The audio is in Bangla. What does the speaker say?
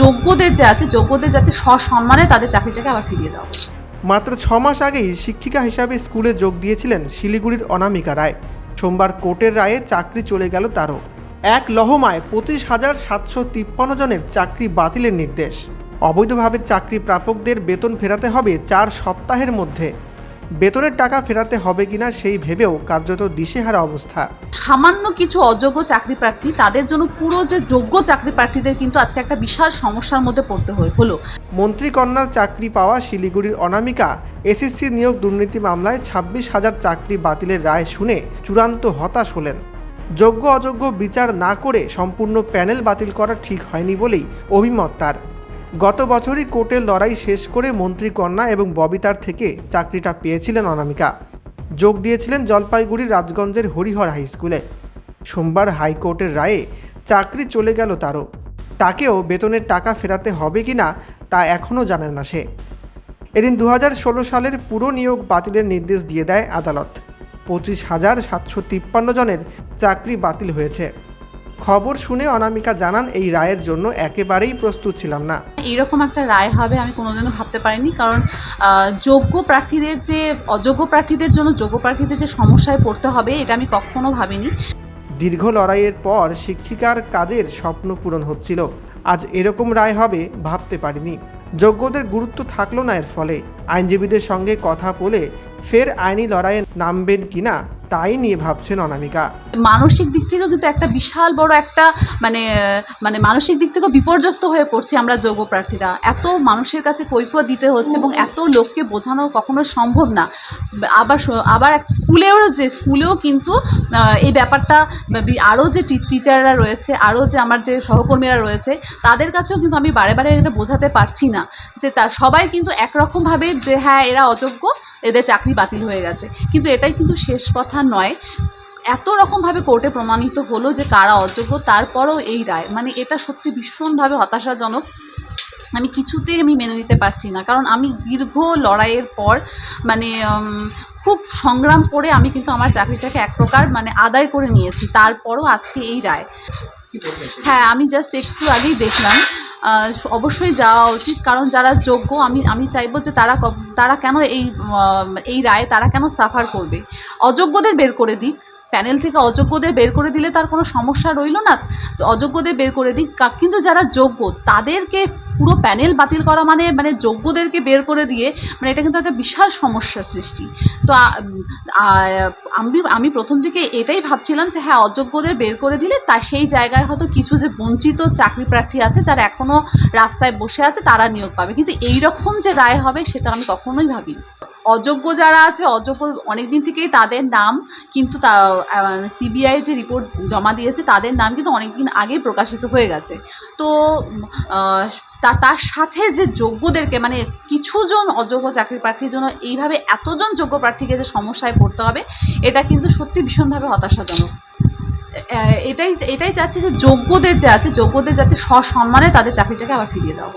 যোগ্যদের যে আছে, যোগ্যদের যাতে সসম্মানে তাদের চাকরিটাকে আবার ফিরিয়ে দেওয়া মাত্র ছ মাস আগেই শিক্ষিকা হিসাবে স্কুলে যোগ দিয়েছিলেন শিলিগুড়ির অনামিকা রায়। সোমবার কোর্টের রায়ে চাকরি চলে গেল তারও। এক লহমায় পঁচিশ হাজার সাতশো তিপ্পান্ন জনের চাকরি বাতিলের নির্দেশ। অবৈধভাবে চাকরি প্রাপকদের বেতন ফেরাতে হবে চার সপ্তাহের মধ্যে। বেতনের টাকা ফেরাতে হবে কিনা সেই ভেবেও কার্যত দিশেহারা অবস্থা। সামান্য কিছু অযোগ্য চাকরি প্রার্থী তাদের জন্য পুরো যে যোগ্য চাকরি প্রার্থীদের কিন্তু আজকে একটা বিশাল সমস্যার মধ্যে পড়তে হয়ে হলো। মন্ত্রী কন্যার চাকরি পাওয়া শিলিগুড়ির অনামিকা এসএসসি নিয়োগ দুর্নীতি মামলায় ছাব্বিশ হাজার চাকরি বাতিলের রায় শুনে চূড়ান্ত হতাশ হলেন। যোগ্য অযোগ্য বিচার না করে সম্পূর্ণ প্যানেল বাতিল করা ঠিক হয়নি বলেই অভিমত তার। গত বছরই কোর্টের লড়াই শেষ করে মন্ত্রী কন্যা এবং ববিতার থেকে চাকরিটা পেয়েছিলেন অনামিকা। যোগ দিয়েছিলেন জলপাইগুড়ির রাজগঞ্জের হরিহর হাই স্কুলে। সোমবার হাইকোর্টের রায়ে চাকরি চলে গেল তারও। তাকেও বেতনের টাকা ফেরাতে হবে কি না তা এখনও জানেন না সে। এদিন দু হাজার ষোলো সালের পুরো নিয়োগ বাতিলের নির্দেশ দিয়ে দেয় আদালত। পঁচিশ হাজার সাতশো তিপ্পান্ন জনের চাকরি বাতিল হয়েছে। খবর শুনে অনামিকা জানান এই রায়ের জন্য একেবারেই প্রস্তুত ছিলাম না। এইরকম একটা রায় হবে আমি কোনোদিনও ভাবতে পারিনি কারণ যোগ্য প্রার্থীদের যে অযোগ্য প্রার্থীদের জন্য যোগ্য প্রার্থীদের যে সমস্যায় পড়তে হবে এটা আমি কখনো ভাবিনি। দীর্ঘ লড়াইয়ের পর শিক্ষিকার কাজের স্বপ্ন পূরণ হচ্ছিল। আজ এরকম রায় হবে ভাবতে পারিনি। যোগ্যদের গুরুত্ব থাকল না এর ফলে। আইনজীবীদের সঙ্গে কথা বলে ফের আইনি লড়াইয়ে নামবেন কিনা তাই নিয়ে ভাবছেন অনামিকা। মানসিক দিক থেকেও কিন্তু একটা বিশাল বড় একটা মানে মানে মানসিক দিক থেকেও বিপর্যস্ত হয়ে পড়ছি আমরা যোগ্য প্রার্থীরা। এত মানুষের কাছে কৈফিয়ত দিতে হচ্ছে এবং এত লোককে বোঝানো কখনো সম্ভব না। আবার আবার স্কুলেও যে, স্কুলেও কিন্তু এই ব্যাপারটা আরও যে টিচাররা রয়েছে, আরও যে আমার যে সহকর্মীরা রয়েছে, তাদের কাছেও কিন্তু আমি বারে বারে এটা বোঝাতে পারছি না। যে তা, সবাই কিন্তু একরকমভাবে যে হ্যাঁ এরা অযোগ্য এদের চাকরি বাতিল হয়ে গেছে। কিন্তু এটাই কিন্তু শেষ কথা নয়। এত রকমভাবে কোর্টে প্রমাণিত হলো যে কারা অযোগ্য তারপরও এই রায়। মানে এটা সত্যি ভীষণভাবে হতাশাজনক। আমি কিছুতেই আমি মেনে নিতে পারছি না। কারণ আমি দীর্ঘ লড়াইয়ের পর মানে খুব সংগ্রাম করে আমি কিন্তু আমার চাকরিটাকে এক প্রকার মানে আদায় করে নিয়েছি। তারপরও আজকে এই রায়। হ্যাঁ আমি জাস্ট একটু আগেই দেখলাম অবশ্যই যাওয়া উচিত। কারণ যারা যোগ্য, আমি আমি চাইব যে তারা তারা কেন এই এই রায় তারা কেন সাফার করবে? অযোগ্যদের বের করে দিক। প্যানেল থেকে অযোগ্যদের বের করে দিলে তার কোনো সমস্যা রইল না। অযোগ্যদের বের করে দিক। কিন্তু যারা যোগ্য, তাদেরকে পুরো প্যানেল বাতিল করা মানে মানে যোগ্যদেরকে বের করে দিয়ে মানে এটা কিন্তু একটা বিশাল সমস্যার সৃষ্টি। তো আমি আমি প্রথম দিকে এটাই ভাবছিলাম যে হ্যাঁ অযোগ্যদের বের করে দিলে তা সেই জায়গায় হয়তো কিছু যে বঞ্চিত চাকরি প্রার্থী আছে, যারা এখনও রাস্তায় বসে আছে, তারা নিয়োগ পাবে। কিন্তু এই রকম যে রায় হবে, সেটা আমি কখনোই ভাবিনি। অযোগ্য যারা আছে, অযোগ্য অনেক দিন থেকেই তাদের নাম কিন্তু তা সিবিআই যে রিপোর্ট জমা দিয়েছে, তাদের নাম কিন্তু অনেক দিন আগেই প্রকাশিত হয়ে গেছে। তো তা, তার সাথে যে যোগ্যদেরকে মানে কিছুজন অযোগ্য চাকরি প্রার্থীর জন্য এইভাবে এতজন যোগ্য প্রার্থীকে যে সমস্যায় পড়তে হবে, এটা কিন্তু সত্যি ভীষণভাবে হতাশাজনক। এটাই এটাই চাচ্ছে যে যোগ্যদের যে আছে, যোগ্যদের যাতে সসম্মানে তাদের চাকরিটাকে আবার ফিরিয়ে দেওয়া